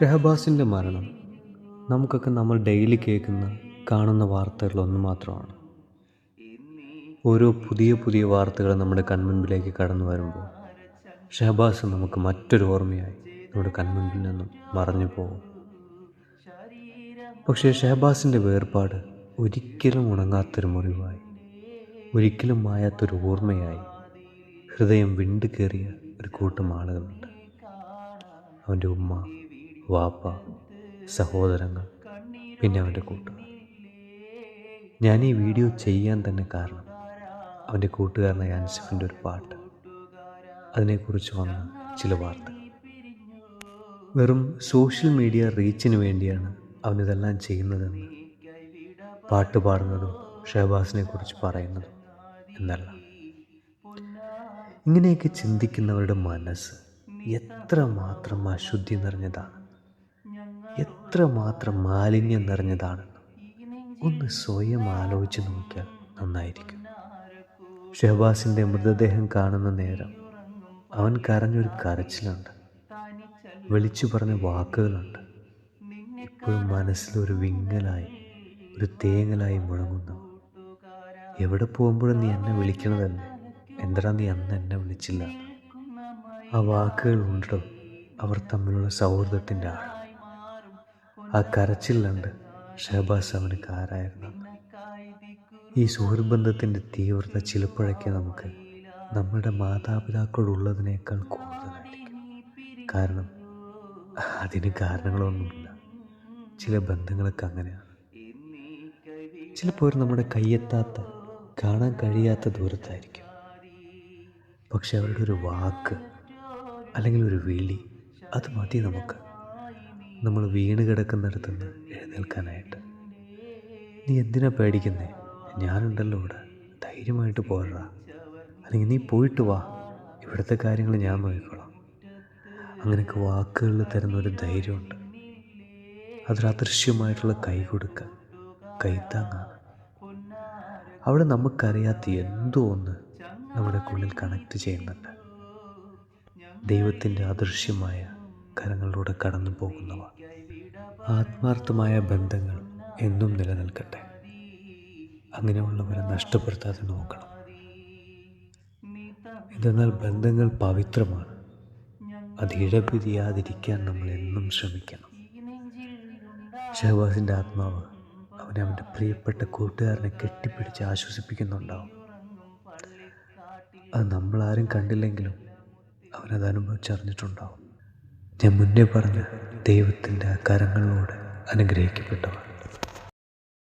ഷഹബാസിന്റെ മരണം. നമുക്കൊക്കെ നമ്മൾ ഡെയിലി കേൾക്കുന്ന കാണുന്ന വാർത്തകളൊന്നു മാത്രമാണ്. ഓരോ പുതിയ പുതിയ വാർത്തകൾ നമ്മുടെ കൺമുൻപിലേക്ക് കടന്നു വരുമ്പോൾ ഷഹബാസ് നമുക്ക് മറ്റൊരു ഓർമ്മയായി നമ്മുടെ കൺമുൻപിൽ നിന്നും മറഞ്ഞു പോകും. പക്ഷേ ഷഹബാസിന്റെ വേർപാട് ഒരിക്കലും ഉണങ്ങാത്തൊരു മുറിവായി. ഒരിക്കലും മായാത്തൊരു ഓർമ്മയായി. ഹൃദയം വിണ്ടു കയറിയ ഒരു കൂട്ടം ആളുകളുണ്ട്. അവന്റെ ഉമ്മ വാപ്പ സഹോദരങ്ങൾ പിന്നെ അവന്റെ കൂട്ടുകാർ. ഞാൻ ഈ വീഡിയോ ചെയ്യാൻ തന്നെ കാരണം അവന്റെ കൂട്ടുകാരനായ അൻസിഫിന്റെ ഒരു പാട്ട്. അതിനെക്കുറിച്ച് വന്ന ചില വാർത്തകൾ. വെറും സോഷ്യൽ മീഡിയ റീച്ചിന് വേണ്ടിയാണ് അവനിതെല്ലാം ചെയ്യുന്നതെന്ന് പാട്ട് പാടുന്നതും ഷഹബാസിനെ കുറിച്ച് പറയുന്നതും എന്നല്ല. ഇങ്ങനെയൊക്കെ ചിന്തിക്കുന്നവരുടെ മനസ്സ് എത്ര മാത്രം അശുദ്ധി നിറഞ്ഞതാണ്. എത്ര മാത്രം മാലിന്യം നിറഞ്ഞതാണെന്ന് ഒന്ന് സ്വയം ആലോചിച്ച് നോക്കിയാൽ നന്നായിരിക്കും. ഷഹബാസിന്റെ മൃതദേഹം കാണുന്ന നേരം അവൻ കരഞ്ഞൊരു കരച്ചിലുണ്ട്. വിളിച്ചു പറഞ്ഞ വാക്കുകളുണ്ട്. ഇപ്പോഴും മനസ്സിലൊരു വിങ്ങലായി ഒരു തേങ്ങലായി മുഴങ്ങുന്നു. എവിടെ പോകുമ്പോഴും നീ എന്നെ വിളിക്കണതല്ലേ? എന്തിനാ നീ അന്ന് എന്നെ വിളിച്ചില്ല? ആ വാക്കുകൾ ഉണ്ടോ? അവർ തമ്മിലുള്ള സൗഹൃദത്തിന്റെ ആഴം. ആ കരച്ചിലുണ്ട്. ഷഹബാസ് അവന് കാരായിരുന്നു ഈ സുഹൃബന്ധത്തിന്റെ തീവ്രത ചിലപ്പോഴൊക്കെ നമുക്ക് നമ്മുടെ മാതാപിതാക്കളുള്ളതിനേക്കാൾ കൂടുതലായിരിക്കും. കാരണം അതിന് കാരണങ്ങളൊന്നുമില്ല. ചില ബന്ധങ്ങളൊക്കെ അങ്ങനെയാണ്. ചിലപ്പോൾ നമ്മുടെ കയ്യെത്താത്ത കാണാൻ കഴിയാത്ത ദൂരത്തായിരിക്കും. പക്ഷെ അവരുടെ ഒരു വാക്ക് അല്ലെങ്കിൽ ഒരു വിളി അത് മതി നമുക്ക്. നമ്മൾ വീണ് കിടക്കുന്നിടത്ത് നിന്ന് എഴുന്നേൽക്കാനായിട്ട്. നീ എന്തിനാ പേടിക്കുന്നേ? ഞാനുണ്ടല്ലോ ഇവിടെ. ധൈര്യമായിട്ട് പോരാ. അല്ലെങ്കിൽ നീ പോയിട്ട് വാ. ഇവിടുത്തെ കാര്യങ്ങൾ ഞാൻ നോക്കിക്കോളാം. അങ്ങനെയൊക്കെ വാക്കുകളിൽ തരുന്ന ഒരു ധൈര്യമുണ്ട്. അതൊരു അദൃശ്യമായിട്ടുള്ള കൈ കൊടുക്കുക. കൈത്താങ്ങാണ് അവിടെ നമുക്കറിയാത്ത എന്തോ ഒന്ന് നമ്മുടെ ഉള്ളിൽ കണക്ട് ചെയ്യുന്നുണ്ട്. ദൈവത്തിന്റെ അദൃശ്യമായ കരങ്ങളിലൂടെ കടന്നു പോകുന്നവ ആത്മാർത്ഥമായ ബന്ധങ്ങൾ എന്നും നിലനിൽക്കട്ടെ. അങ്ങനെയുള്ളവരെ നഷ്ടപ്പെടുത്താതെ നോക്കണം. ഇതെന്നാൽ ബന്ധങ്ങൾ പവിത്രമാണ്. അത് ഇഴപിരിയാതിരിക്കാൻ നമ്മൾ എന്നും ശ്രമിക്കണം. ഷഹബാസിന്റെ ആത്മാവ് അവനെ അവന്റെ പ്രിയപ്പെട്ട കൂട്ടുകാരനെ കെട്ടിപ്പിടിച്ച് ആശ്വസിപ്പിക്കുന്നുണ്ടാവും. അത് നമ്മളാരും കണ്ടില്ലെങ്കിലും അവനത് അനുഭവിച്ചറിഞ്ഞിട്ടുണ്ടാവും. ഞാൻ മുന്നേ പറഞ്ഞ ദൈവത്തിന്റെ കരങ്ങളോട് അനുഗ്രഹിക്കപ്പെട്ടവർ.